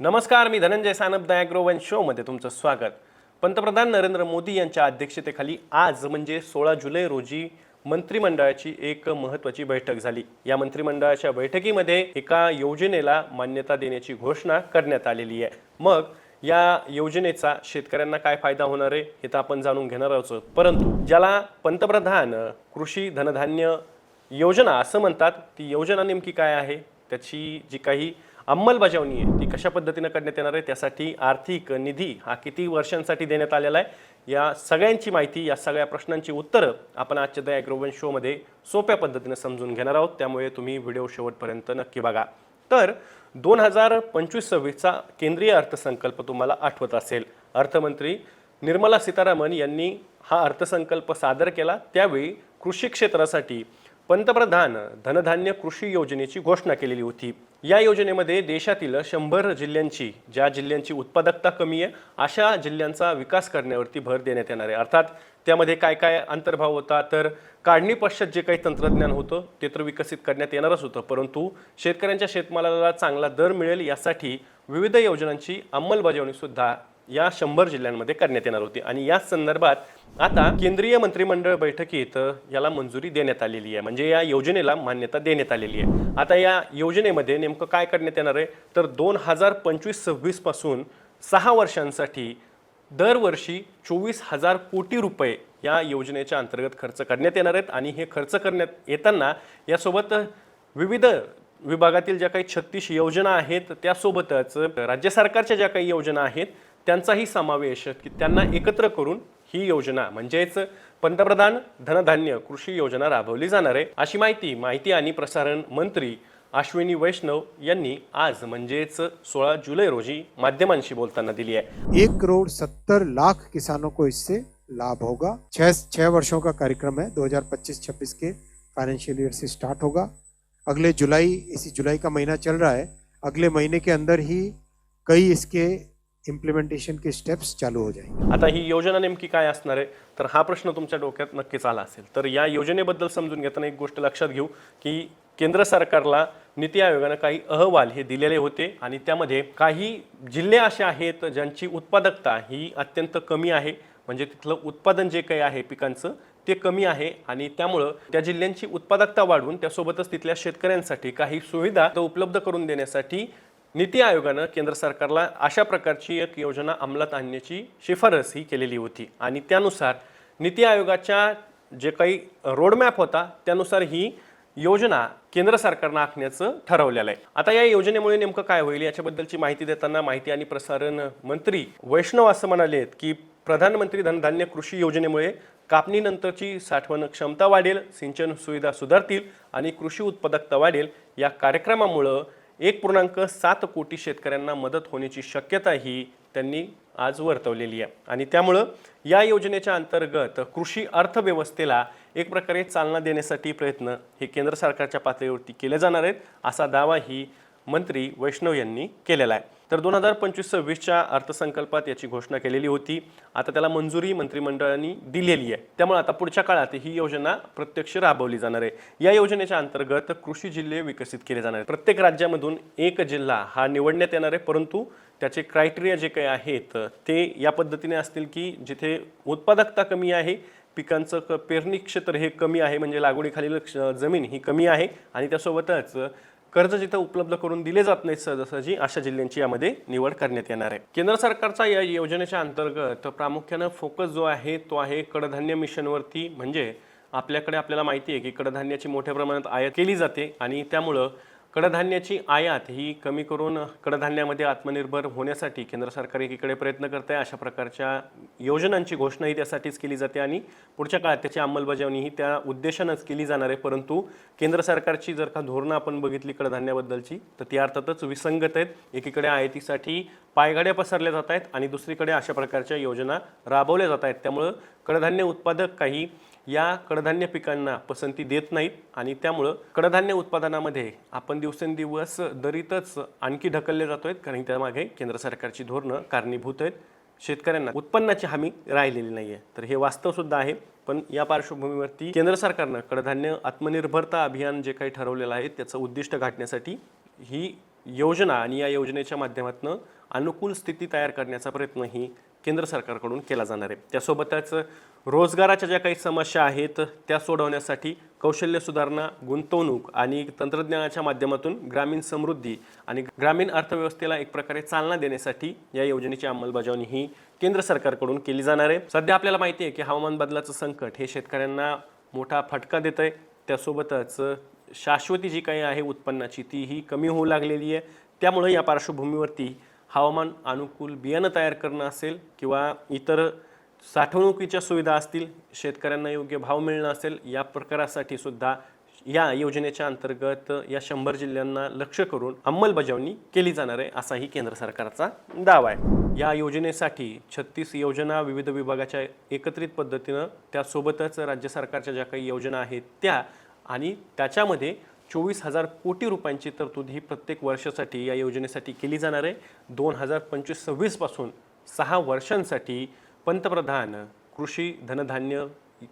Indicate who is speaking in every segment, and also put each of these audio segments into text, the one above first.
Speaker 1: नमस्कार मी Dhananjay Sanap the Agrowon शोमध्ये तुमचं स्वागत. पंतप्रधान नरेंद्र मोदी यांच्या अध्यक्षतेखाली आज म्हणजे सोळा जुलै रोजी मंत्रिमंडळाची एक महत्त्वाची बैठक झाली. या मंत्रिमंडळाच्या बैठकीमध्ये एका योजनेला मान्यता देण्याची घोषणा करण्यात आलेली आहे. मग या योजनेचा शेतकऱ्यांना काय फायदा होणार आहे हे तर आपण जाणून घेणार आहोत. परंतु ज्याला पंतप्रधान कृषी धनधान्य योजना असं म्हणतात ती योजना नेमकी काय आहे? त्याची जी काही अंमलबजावणी आहे. ती कशा पद्धतीनं करण्यात येणार आहे त्यासाठी आर्थिक निधी हा किती वर्षांसाठी देण्यात आलेला आहे या सगळ्यांची माहिती या सगळ्या प्रश्नांची उत्तरं आपण आजच्या द ॲग्रोवन शोमध्ये सोप्या पद्धतीनं समजून घेणार आहोत. त्यामुळे तुम्ही व्हिडिओ शेवटपर्यंत नक्की बघा. तर दोन हजार पंचवीस सव्वीसचा केंद्रीय अर्थसंकल्प तुम्हाला आठवत असेल. अर्थमंत्री निर्मला सीतारामन यांनी हा अर्थसंकल्प सादर केला. त्यावेळी कृषी क्षेत्रासाठी पंतप्रधान धनधान्य कृषी योजनेची घोषणा केलेली होती. या योजनेमध्ये देशातील शंभर जिल्ह्यांची ज्या जिल्ह्यांची उत्पादकता कमी आहे अशा जिल्ह्यांचा विकास करण्यावरती भर देण्यात येणार आहे. अर्थात त्यामध्ये काय काय अंतर्भाव होता तर काढणी पश्चात जे काही तंत्रज्ञान होतं ते तर विकसित करण्यात येणारच होतं. परंतु शेतकऱ्यांच्या शेतमालाला चांगला दर मिळेल यासाठी विविध योजनांची अंमलबजावणीसुद्धा या शंभर जिल्ह्यांमध्ये करण्यात येणार होती. आणि याच संदर्भात आता केंद्रीय मंत्रिमंडळ बैठकीत याला मंजुरी देण्यात आलेली आहे. म्हणजे या योजनेला मान्यता देण्यात आलेली आहे. आता या योजनेमध्ये नेमकं काय करण्यात येणार आहे? तर दोन हजार पंचवीस सव्वीसपासून सहा वर्षांसाठी दरवर्षी चोवीस हजार कोटी रुपये या योजनेच्या अंतर्गत खर्च करण्यात येणार आहेत. आणि हे खर्च करण्यात येताना यासोबत विविध विभागातील ज्या काही छत्तीस योजना आहेत त्यासोबतच राज्य सरकारच्या ज्या काही योजना आहेत त्यांचाही समावेश की त्यांना एकत्र करून ही योजना म्हणजेच पंतप्रधान धनधान्य कृषी योजना राबवली जाणार आहे. अशी माहिती माहिती आणि प्रसारण मंत्री अश्विनी वैष्णव यांनी आज म्हणजेच सोळा जुलै रोजी माध्यमांशी बोलताना दिली आहे.
Speaker 2: एक करोड़ सत्तर लाख किसानों को इससे लाभ होगा। छह छह वर्षों का कार्यक्रम है 2025-26 के फाइनेंशियल ईयर से स्टार्ट होगा। अगले जुलाई इसी जुलाई का महीना चल रहा है। अगले महीने के अंदर ही कई इसके इम्प्लिमेंटेशन के स्टेप्स चालू हो जाएंगे।
Speaker 1: आता ही योजना नेमकी काय असणार आहे? तर हा प्रश्न तुमच्या डोक्यात नक्कीच आला असेल. तर या योजनेबद्दल समजून घेताना एक गोष्ट लक्षात घेऊ की केंद्र सरकारला नीती आयोगानं काही अहवाल हे दिलेले होते आणि त्यामध्ये काही जिल्हे असे आहेत ज्यांची उत्पादकता ही अत्यंत कमी आहे. म्हणजे तिथलं उत्पादन जे काही आहे पिकांचं ते कमी आहे आणि त्यामुळं त्या जिल्ह्यांची उत्पादकता वाढवून त्यासोबतच तिथल्या शेतकऱ्यांसाठी काही सुविधा उपलब्ध करून देण्यासाठी नीती आयोगानं केंद्र सरकारला अशा प्रकारची एक योजना अंमलात आणण्याची शिफारस ही केलेली होती. आणि त्यानुसार नीती आयोगाच्या जे काही रोडमॅप होता त्यानुसार ही योजना केंद्र सरकारनं आखण्याचं ठरवलेलं आहे. आता या योजनेमुळे नेमकं काय होईल याच्याबद्दलची माहिती देताना माहिती आणि प्रसारण मंत्री वैष्णव असं म्हणाले की प्रधानमंत्री धनधान्य कृषी योजनेमुळे कापणीनंतरची साठवण क्षमता वाढेल सिंचन सुविधा सुधारतील आणि कृषी उत्पादकता वाढेल. या कार्यक्रमामुळं एक पूर्णांक सात कोटी शेतकऱ्यांना मदत होण्याची शक्यता ही त्यांनी आज वर्तवलेली आहे. आणि त्यामुळं या योजनेच्या अंतर्गत कृषी अर्थव्यवस्थेला एक प्रकारे चालना देण्यासाठी प्रयत्न हे केंद्र सरकारच्या पातळीवरती केले जाणार आहेत असा दावाही मंत्री वैष्णव यांनी केलेला आहे. तर दोन हजार पंचवीस सव्वीसच्या अर्थसंकल्पात याची घोषणा केलेली होती. आता त्याला मंजुरी मंत्रिमंडळाने दिलेली आहे. त्यामुळे आता पुढच्या काळात ही योजना प्रत्यक्ष राबवली जाणार आहे. या योजनेच्या अंतर्गत कृषी जिल्हे विकसित केले जाणार आहेत. प्रत्येक राज्यामधून एक जिल्हा हा निवडण्यात येणार आहे परंतु त्याचे क्रायटेरिया जे काही आहेत ते या पद्धतीने असतील की जिथे उत्पादकता कमी आहे पिकांचं क पेरणी क्षेत्र हे कमी आहे म्हणजे लागवडीखालील जमीन ही कमी आहे आणि त्यासोबतच कर्ज जिथं उपलब्ध करून दिले जात नाहीत सहजासहजी अशा जिल्ह्यांची यामध्ये निवड करण्यात येणार आहे. केंद्र सरकारचा या योजनेच्या अंतर्गत प्रामुख्यानं फोकस जो आहे तो आहे कडधान्य मिशनवरती. म्हणजे आपल्याकडे आपल्याला माहिती आहे की कडधान्याची मोठ्या प्रमाणात आयात केली जाते आणि त्यामुळं कडधान्याची आयात ही कमी करून कडधान्यामध्ये आत्मनिर्भर होण्यासाठी केंद्र सरकार एकीकडे प्रयत्न करत आहे अशा प्रकारच्या योजनांची घोषणाही त्यासाठीच केली जाते आणि पुढच्या काळात त्याची अंमलबजावणी ही त्या उद्देशानंच केली जाणार आहे. परंतु केंद्र सरकारची जर का धोरणं आपण बघितली कडधान्याबद्दलची तर ती अर्थातच विसंगत आहेत. एकीकडे आयातीसाठी पायगाड्या पसरल्या जात आहेत आणि दुसरीकडे अशा प्रकारच्या योजना राबवल्या जात आहेत. त्यामुळं कडधान्य उत्पादक काही या कडधान्य पिकांना पसंती देत नाहीत आणि त्यामुळं कडधान्य उत्पादनामध्ये आपण दिवसेंदिवस दरीतच आणखी ढकलले जातोय कारण त्यामागे केंद्र सरकारची धोरणं कारणीभूत आहेत. शेतकऱ्यांना उत्पन्नाची हमी राहिलेली नाही आहे तर हे वास्तव सुद्धा आहे. पण या पार्श्वभूमीवरती केंद्र सरकारनं कडधान्य आत्मनिर्भरता अभियान जे काही ठरवलेलं आहे त्याचं उद्दिष्ट गाठण्यासाठी ही योजना आणि या योजनेच्या माध्यमातून अनुकूल स्थिती तयार करण्याचा प्रयत्नही केंद्र सरकारकडून केला जाणार आहे. त्यासोबतच रोजगाराच्या ज्या काही समस्या आहेत त्या सोडवण्यासाठी कौशल्य सुधारणा गुंतवणूक आणि तंत्रज्ञानाच्या माध्यमातून ग्रामीण समृद्धी आणि ग्रामीण अर्थव्यवस्थेला एक प्रकारे चालना देण्यासाठी या योजनेची अंमलबजावणी ही केंद्र सरकारकडून केली जाणार आहे. सध्या आपल्याला माहिती आहे की हवामान बदलाचं संकट हे शेतकऱ्यांना मोठा फटका देत आहे. त्यासोबतच शाश्वती जी काही आहे उत्पन्नाची ती ही कमी होऊ लागलेली आहे. त्यामुळे या पार्श्वभूमीवरती हवामान अनुकूल बियाणं तयार करणं असेल किंवा इतर साठवणुकीच्या सुविधा असतील शेतकऱ्यांना योग्य भाव मिळणं असेल या प्रकारासाठी सुद्धा या योजनेच्या अंतर्गत या शंभर जिल्ह्यांना लक्ष करून अंमलबजावणी केली जाणार आहे असाही केंद्र सरकारचा दावा आहे. या योजनेसाठी छत्तीस योजना विविध विभागाच्या एकत्रित पद्धतीनं त्यासोबतच राज्य सरकारच्या ज्या काही योजना आहेत त्या आणि त्याच्यामध्ये चोवीस हजार कोटी रुपयांची तरतूद ही प्रत्येक वर्षासाठी या योजनेसाठी केली जाणार आहे. दोन हजार पंचवीस सव्वीसपासून सहा वर्षांसाठी पंतप्रधान कृषी धनधान्य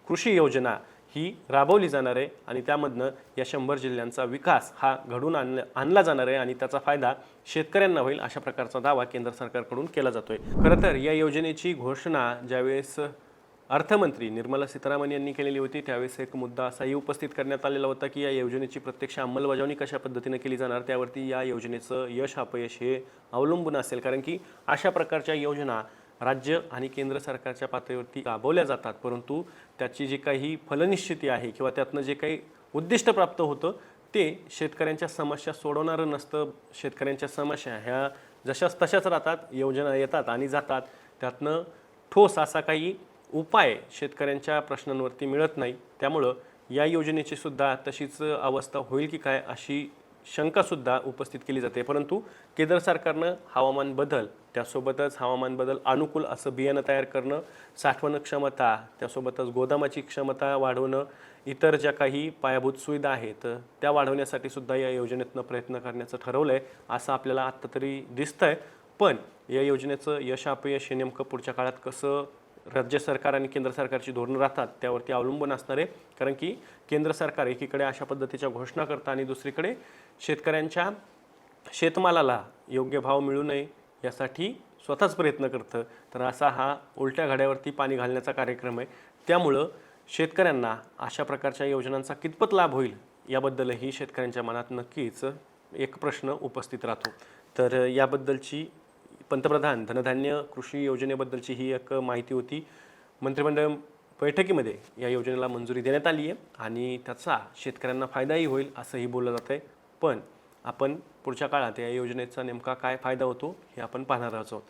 Speaker 1: कृषी योजना ही राबवली जाणार आहे आणि त्यामधनं या शंभर जिल्ह्यांचा विकास हा घडून आण आणला जाणार आहे आणि त्याचा फायदा शेतकऱ्यांना होईल अशा प्रकारचा दावा केंद्र सरकारकडून केला जातोय. खरं तर या योजनेची घोषणा ज्यावेळेस अर्थमंत्री निर्मला सीतारामन यांनी केलेली होती. त्यावेळेस एक मुद्दा असाही उपस्थित करण्यात आलेला होता की या योजनेची प्रत्यक्ष अंमलबजावणी कशा पद्धतीने केली जाणार? त्यावरती या योजनेचं यश अपयश हे अवलंबून असेल. कारण की अशा प्रकारच्या योजना राज्य आणि केंद्र सरकारच्या पातळीवरती राबवल्या जातात. परंतु त्याची जी काही फलनिश्चिती आहे किंवा त्यातनं जे काही उद्दिष्ट प्राप्त होतं ते शेतकऱ्यांच्या समस्या सोडवणारं नसतं. शेतकऱ्यांच्या समस्या ह्या जशाच तशाच राहतात योजना येतात आणि जातात. त्यातनं ठोस असा काही उपाय शेतकऱ्यांच्या प्रश्नांवरती मिळत नाही. त्यामुळं या योजनेची सुद्धा तशीच अवस्था होईल की काय अशी शंकासुद्धा उपस्थित केली जाते. परंतु केंद्र सरकारनं हवामान बदल त्यासोबतच हवामान बदल अनुकूल असं बियाणं तयार करणं साठवण क्षमता त्यासोबतच गोदामाची क्षमता वाढवणं इतर ज्या काही पायाभूत सुविधा आहेत त्या वाढवण्यासाठी सुद्धा या योजनेतनं प्रयत्न करण्याचं ठरवलं आहे असं आपल्याला आत्ता तरी दिसतंय. पण या योजनेचं यश अपयश हे नेमकं पुढच्या काळात कसं राज्य सरकार आणि केंद्र सरकारची धोरणं राहतात त्यावरती अवलंबून असणारे. कारण की केंद्र सरकार एकीकडे अशा पद्धतीच्या घोषणा करतं आणि दुसरीकडे शेतकऱ्यांच्या शेतमालाला योग्य भाव मिळू नये यासाठी स्वतःच प्रयत्न करतं. तर असा हा उलट्या घड्यावरती पाणी घालण्याचा कार्यक्रम आहे. त्यामुळं शेतकऱ्यांना अशा प्रकारच्या योजनांचा कितपत लाभ होईल याबद्दलही शेतकऱ्यांच्या मनात नक्कीच एक प्रश्न उपस्थित राहतो. तर याबद्दलची पंतप्रधान धनधान्य कृषी योजनेबद्दलची ही एक माहिती होती. मंत्रिमंडळ बैठकीमध्ये या योजनेला मंजुरी देण्यात आली आहे आणि त्याचा शेतकऱ्यांना फायदाही होईल असंही बोललं जातं आहे. पण आपण पुढच्या काळात या योजनेचा नेमका काय फायदा होतो हे आपण पाहणार आहोत.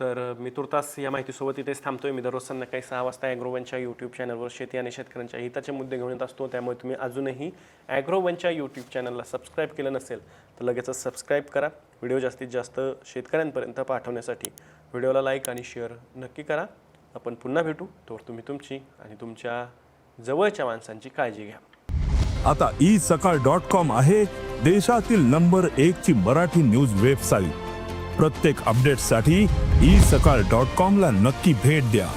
Speaker 1: तर मी तुर्तास या माहितीसोबत इथेच थांबतोय. मी दररोज संध्याकाळी सहा वाजता ॲग्रोवनच्या यूट्यूब चॅनलवर शेती आणि शेतकऱ्यांच्या हिताचे मुद्दे घेऊन येत असतो. त्यामुळे तुम्ही अजूनही ॲग्रोवनच्या यूट्यूब चॅनलला सबस्क्राईब केलं नसेल तर लगेचच सबस्क्राईब करा. व्हिडिओ जास्तीत जास्त शेतकऱ्यांपर्यंत पाठवण्यासाठी व्हिडिओला लाईक आणि शेअर नक्की करा. आपण पुन्हा भेटू तोवर तुम्ही तुमची आणि तुमच्या जवळच्या माणसांची काळजी घ्या.
Speaker 3: आता ई सकाळ डॉट कॉम आहे देशातील नंबर एक ची मराठी न्यूज वेबसाईट. प्रत्येक अपडेटसाठी ई सकाळ डॉट कॉम ला नक्की भेट द्या.